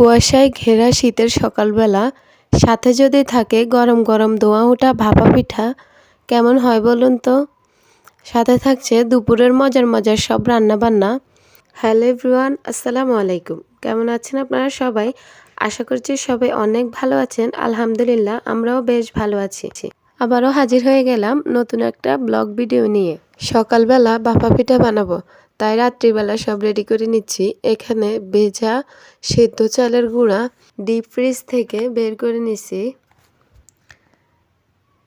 কুয়াশায় ঘেরা শীতের সকালবেলা, সাথে যদি থাকে গরম গরম দোয়া ওঠা ভাপা পিঠা, কেমন হয় বলুন তো? সাথে থাকছে দুপুরের মজার মজার সব রান্না বান্না হ্যালো এভরিওয়ান, আসসালামু আলাইকুম। কেমন আছেন আপনারা সবাই? আশা করছি সবাই অনেক ভালো আছেন। আলহামদুলিল্লাহ, আমরাও বেশ ভালো আছি। আবারও হাজির হয়ে গেলাম নতুন একটা ব্লগ ভিডিও নিয়ে। সকালবেলা বাপা পিঠা বানাবো। তাই রাত্রিবেলা সব রেডি করে নিচ্ছি। এখানে ভেজা সেদ্ধ চালের গুঁড়া ডিপ ফ্রিজ থেকে বের করে নিছি।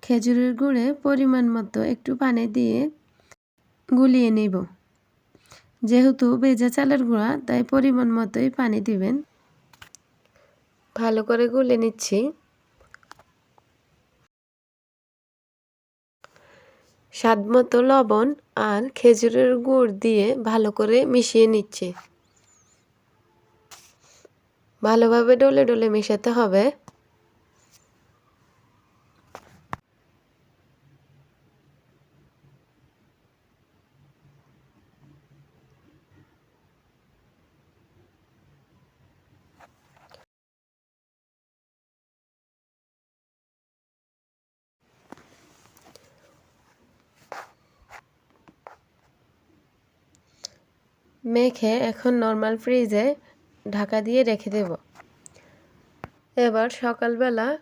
খেজুরের গুঁড়ে পরিমাণ মতো একটু পানি দিয়ে গুলিয়ে নেব। যেহেতু ভেজা চালের গুঁড়া, তাই পরিমাণ মতোই পানি দিবেন। ভালো করে গুলে নিচ্ছি। স্বাদ মতো লবণ আর খেজুরের গুড় দিয়ে ভালো করে মিশিয়ে নিচ্ছে। ভালোভাবে ডলে ডলে মেশাতে হবে। মেখে এখন নর্মাল ফ্রিজে ঢাকা দিয়ে রেখে দেব। এবার সকালবেলা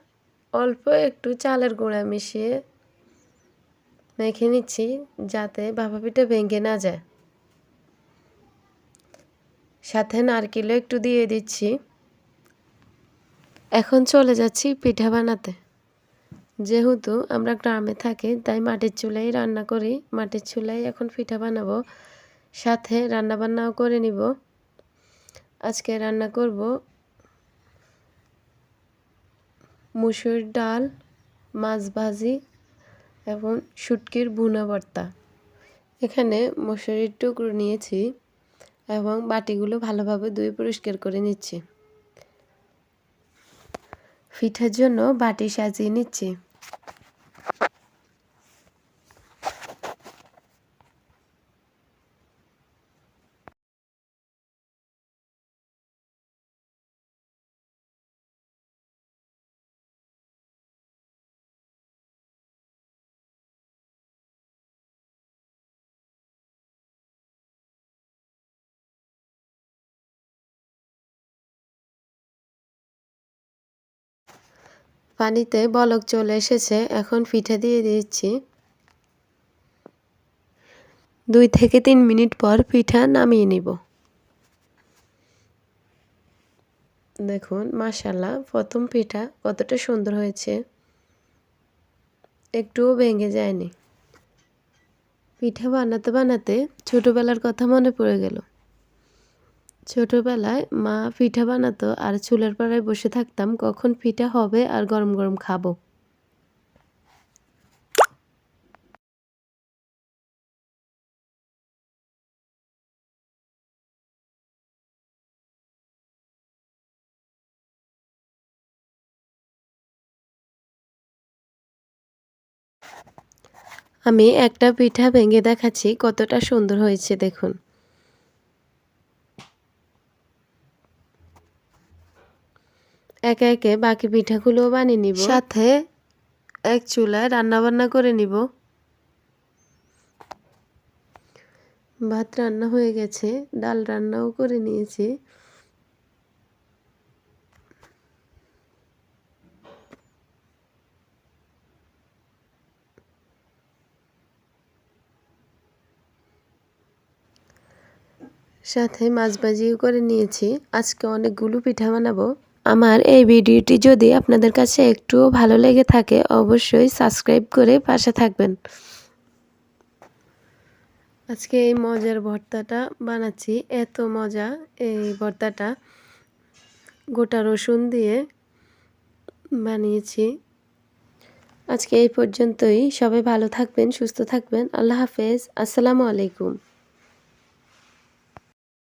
অল্প একটু চালের গুঁড়া মিশিয়ে মেখে নিচ্ছি যাতে ভাপা পিঠা ভেঙে না যায়। সাথে নারকেলও একটু দিয়ে দিচ্ছি। এখন চলে যাচ্ছি পিঠা বানাতে। যেহেতু আমরা গ্রামে থাকি, তাই মাটির চুলাই রান্না করি। মাটির চুলাই এখন পিঠা বানাবো। সাথে রান্নাবান্নাও করে নিব। আজকে রান্না করব মুসুর ডাল, মাছ ভাজি এবং শুটকির বুনা ভর্তা। এখানে মশুরির টুকরো নিয়েছি এবং বাটিগুলো ভালোভাবে ধুয়ে পরিষ্কার করে নিচ্ছি। পিঠার জন্য বাটি সাজিয়ে নিচ্ছি। পানিতে বলক চলে এসেছে, এখন পিঠে দিয়ে দিচ্ছি। দুই থেকে তিন মিনিট পর পিঠা নামিয়ে নিব। দেখুন মাশাল্লাহ প্রথম পিঠা কতটা সুন্দর হয়েছে। একটুও ভেঙে যায়নি। পিঠা বানাতে বানাতে ছোটোবেলার কথা মনে পড়ে গেল। ছোটবেলায় মা পিঠা বানাতো আর চুলের পাড়ায় বসে থাকতাম, কখন পিঠা হবে আর গরম গরম খাব। আমি একটা পিঠা ভেঙে দেখাচ্ছি, কতটা সুন্দর হয়েছে দেখুন। একে একে বাকি পিঠাগুলোও বানিয়ে নিব। সাথে এক চুলায় রান্না বান্না করে নিব। ভাত রান্না হয়ে গেছে ডাল রান্নাও করে নিয়েছি। সাথে মাছ ভাজিও করে নিয়েছি। আজকে অনেকগুলো পিঠা বানাবো। আমার এই ভিডিওটি যদি আপনাদের কাছে একটুও ভালো লেগে থাকে, অবশ্যই সাবস্ক্রাইব করে পাশে থাকবেন। আজকে এই মজার ভর্তাটা বানাচ্ছি। এত মজা এই ভর্তাটা। গোটা রসুন দিয়ে বানিয়েছি। আজকে এই পর্যন্তই। সবাই ভালো থাকবেন, সুস্থ থাকবেন। আল্লাহ হাফেজ। আসসালামু আলাইকুম।